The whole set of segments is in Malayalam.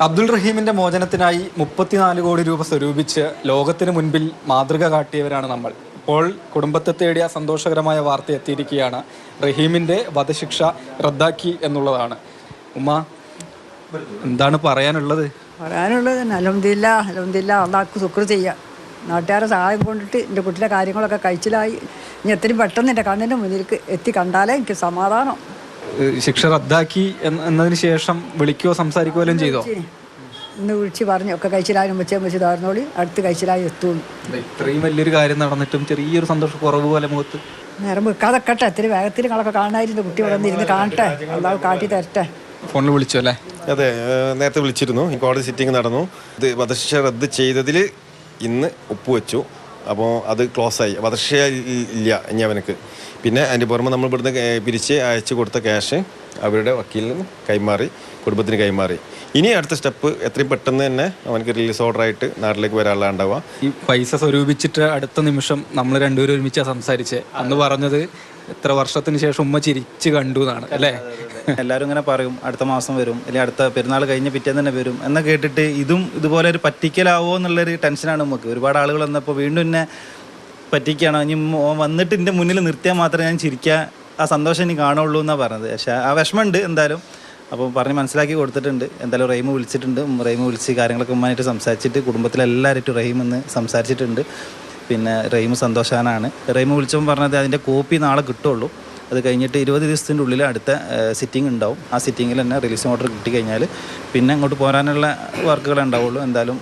അബ്ദുൾ റഹീമിന്റെ മോചനത്തിനായി മുപ്പത്തിനാല് കോടി രൂപ സ്വരൂപിച്ച് ലോകത്തിന് മുൻപിൽ മാതൃക കാട്ടിയവരാണ് നമ്മൾ. ഇപ്പോൾ കുടുംബത്തെ തേടിയ സന്തോഷകരമായ വാർത്ത എത്തിയിരിക്കുകയാണ്. റഹീമിന്റെ വധശിക്ഷ റദ്ദാക്കി എന്നുള്ളതാണ്. ഉമ്മ എന്താണ് പറയാനുള്ളത്? പറയാനുള്ളത് അലഹമില്ല അലഹമില്ല അള്ളാഹ്ക്ക് ശുക്ർ ചെയ്യാം. നാട്ടുകാരെ സഹായം കൊണ്ടിട്ട് എന്റെ കുട്ടിയുടെ കാര്യങ്ങളൊക്കെ കഴിച്ചിലായി. ഇനി എത്രയും പെട്ടെന്ന് എന്റെ കണ്ണിന്റെ മുന്നിലേക്ക് എത്തി കണ്ടാലേ എനിക്ക് സമാധാനം. ശിക്ഷ റദ്ദാക്കി എന്ന- എന്നതിന് ശേഷം വിളിക്കുകയോ സംസാരിക്കുകയോ ചെയ്തോ? ഇന്ന് വിളിച്ച് പറഞ്ഞു. ഒക്കെ കഴിച്ചിലായാലും വെച്ചേ വെച്ച് താർന്നോളി അടുത്ത് കഴിച്ചിലായി എത്തുള്ളൂ ഇത്രയും വലിയൊരു കാര്യം നടന്നിട്ടും ചെറിയൊരു സന്തോഷ കുറവ് പോലെ മുഖത്ത്. നേരം വെക്കാതെ കട്ടെ ഇത്തിരി വേഗത്തിൽ നിങ്ങളൊക്കെ കാണാതിരുന്നു കുട്ടി ഇവിടെ വന്നിരുന്ന് കാണട്ടെ. അള്ളാഹ് കാട്ടി തരട്ടെ. ഫോണിൽ വിളിച്ചു അല്ലേ? അതെ നേരത്തെ വിളിച്ചിരുന്നു. ഈ കോടതി സിറ്റിംഗ് നടന്നു. ഇത് വധശിക്ഷ റദ്ദ് ചെയ്തതിൽ ഇന്ന് ഒപ്പുവെച്ചു. അപ്പോൾ അത് ക്ലോസ് ആയി. വധശിക്ഷ ഇല്ല ഇനി അവനക്ക്. പിന്നെ അതിന്റെ പുറമെ നമ്മൾ ഇവിടുന്ന് പിരിച്ച് അയച്ചു കൊടുത്ത ക്യാഷ് അവരുടെ വക്കീലിന് കൈമാറി കുടുംബത്തിന് കൈമാറി. ഇനി അടുത്ത സ്റ്റെപ്പ് എത്രയും പെട്ടെന്ന് തന്നെ അവനക്ക് റിലീസ് ഓർഡർ ആയിട്ട് നാട്ടിലേക്ക് വരാനുള്ള ഉണ്ടാവുക. ഈ പൈസ സ്വരൂപിച്ചിട്ട് അടുത്ത നിമിഷം നമ്മൾ രണ്ടുപേരും ഒരുമിച്ചാണ് സംസാരിച്ചത് അന്ന് പറഞ്ഞത് എത്ര വർഷത്തിന് ശേഷം ഉമ്മ ചിരിച്ച് കണ്ടു എന്നാണ് അല്ലേ? എല്ലാവരും ഇങ്ങനെ പറയും അടുത്ത മാസം വരും അല്ലെങ്കിൽ അടുത്ത പെരുന്നാൾ കഴിഞ്ഞ് പിറ്റേന്ന് തന്നെ വരും എന്ന് കേട്ടിട്ട് ഇതും ഇതുപോലെ ഒരു പറ്റിക്കലാവോ എന്നുള്ളൊരു ടെൻഷനാണ് നമുക്ക് ഒരുപാട് ആളുകൾ വന്നപ്പോൾ വീണ്ടും എന്നെ പറ്റിക്കുകയാണോ ഇനി വന്നിട്ട് എന്റെ മുന്നിൽ നിർത്തിയാൽ മാത്രമേ ഞാൻ ചിരിക്കാൻ ആ സന്തോഷം ഇനി കാണുള്ളൂ എന്നാണ് പറഞ്ഞത്. പക്ഷേ ആ വിഷമമുണ്ട് എന്തായാലും. അപ്പോൾ പറഞ്ഞ് മനസ്സിലാക്കി കൊടുത്തിട്ടുണ്ട്. എന്തായാലും റഹീം വിളിച്ചിട്ടുണ്ട്. റഹീം വിളിച്ച് കാര്യങ്ങളൊക്കെ ഉമ്മാനായിട്ട് സംസാരിച്ചിട്ട് കുടുംബത്തിലെല്ലാവരായിട്ടും റഹീം എന്ന് സംസാരിച്ചിട്ടുണ്ട്. പിന്നെ റഹീം സന്തോഷാനാണ്. റഹീം വിളിച്ചപ്പോൾ പറഞ്ഞത് അതിന്റെ കോപ്പി നാളെ കിട്ടുള്ളൂ. അത് കഴിഞ്ഞിട്ട് ഇരുപത് ദിവസത്തിന്റെ ഉള്ളിൽ അടുത്ത സിറ്റിംഗ് ഉണ്ടാവും. ആ സിറ്റിങ്ങിൽ തന്നെ റിലീസ് ഓർഡർ കിട്ടിക്കഴിഞ്ഞാൽ പിന്നെ അങ്ങോട്ട് പോരാനുള്ള വർക്കുകൾ ഉണ്ടാവുള്ളൂ. എന്തായാലും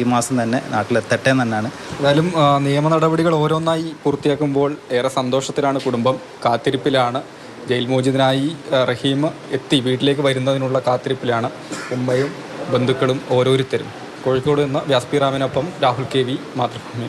ഈ മാസം തന്നെ നാട്ടിലെത്തട്ടെ തന്നെയാണ് എന്തായാലും നിയമ നടപടികൾ ഓരോന്നായി പൂർത്തിയാക്കുമ്പോൾ ഏറെ സന്തോഷത്തിലാണ് കുടുംബം. കാത്തിരിപ്പിലാണ്. ജയിൽ മോചിതനായി റഹീം എത്തി വീട്ടിലേക്ക് വരുന്നതിനുള്ള കാത്തിരിപ്പിലാണ് ഉമ്മയും ബന്ധുക്കളും ഓരോരുത്തരും. കോഴിക്കോട് നിന്ന് വ്യാസ്പിറാമിനൊപ്പം രാഹുൽ കെ വി മാതൃഭൂമി.